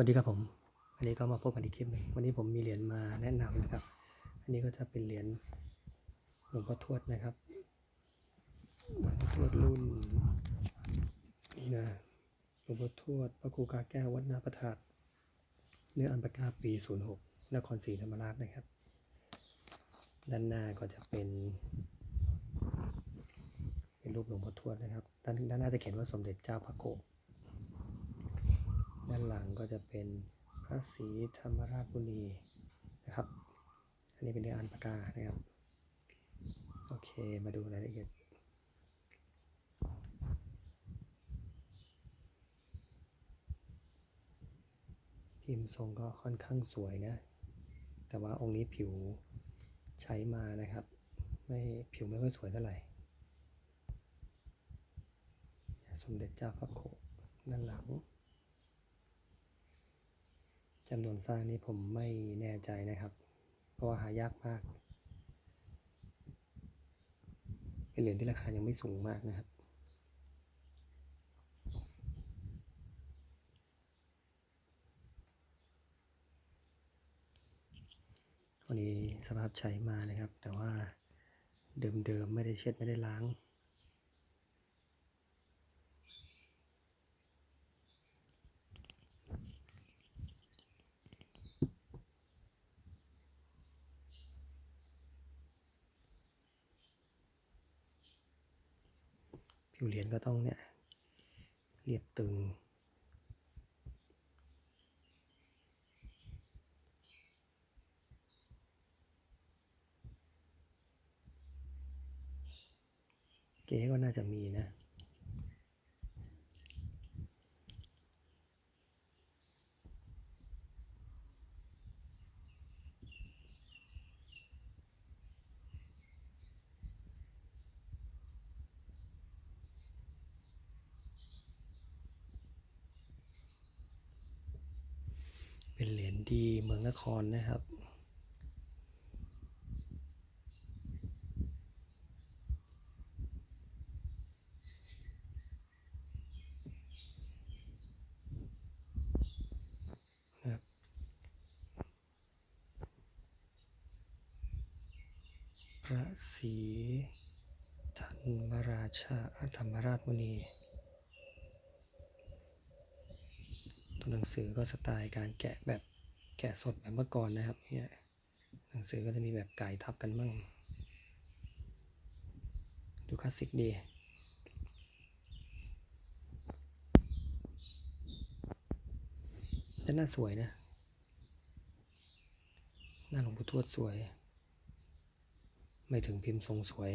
วัสดีครับผม วันนี้ก็มาพบกันอีกคลิปหนึ่งวันนี้ผมมีเหรียญมาแนะนำนะครับ อันนี้ก็จะเป็นเหรียญหลวงพ่อทวดนะครับหลวงพ่อทวดรุ่นนี่นะหลวงพ่อทวดพระครูกาแก้ววัดนาประทาดเนื้ออันปากาปี06นครศรีธรรมราชนะครับ ด้านหน้าก็จะเป็น เป็นรูปหลวงพ่อทวดนะครับ ด้านด้านหน้าจะเขียนว่าสมเด็จเจ้าพระโกก ด้านหลังก็จะเป็นพระศรีธรรมราชบุรีนะครับ อันนี้เป็นเนื้ออันปากานะครับ โอเค มาดูรายละเอียดพิมพ์ทรงก็ค่อนข้างสวยนะ แต่ว่าองค์นี้ผิวใช้มานะครับ ไม่ผิวไม่ค่อยสวยเท่าไหร่ สมเด็จเจ้าพระโคด้านหลัง จำนวนสร้างนี่ผมไม่แน่ใจนะครับ เพราะว่าหายากมากเป็นเหรียญที่ราคายังไม่สูงมากนะครับ วันนี้สภาพใช้มานะครับ แต่ว่าเดิมๆไม่ได้เช็ดไม่ได้ล้าง ผิวเหรียญก็ต้องเนี่ยเรียบตึง เก๋ก็น่าจะมีนะ เป็นเหรียญที่เมืองนครนะครับนะครับ พระศรีธรรมราชาธรรมราชมุนี ตัว หนังสือก็สไตล์การแกะแบบแกะสดแบบเมื่อก่อนนะครับเนี่ยหนังสือก็จะมีแบบไก่ทับกันมั่ง ดูคลาสสิกดีแต่หน้าสวยนะ หน้าหลวงปู่ทวดสวย ไม่ถึงพิมพ์ทรงสวย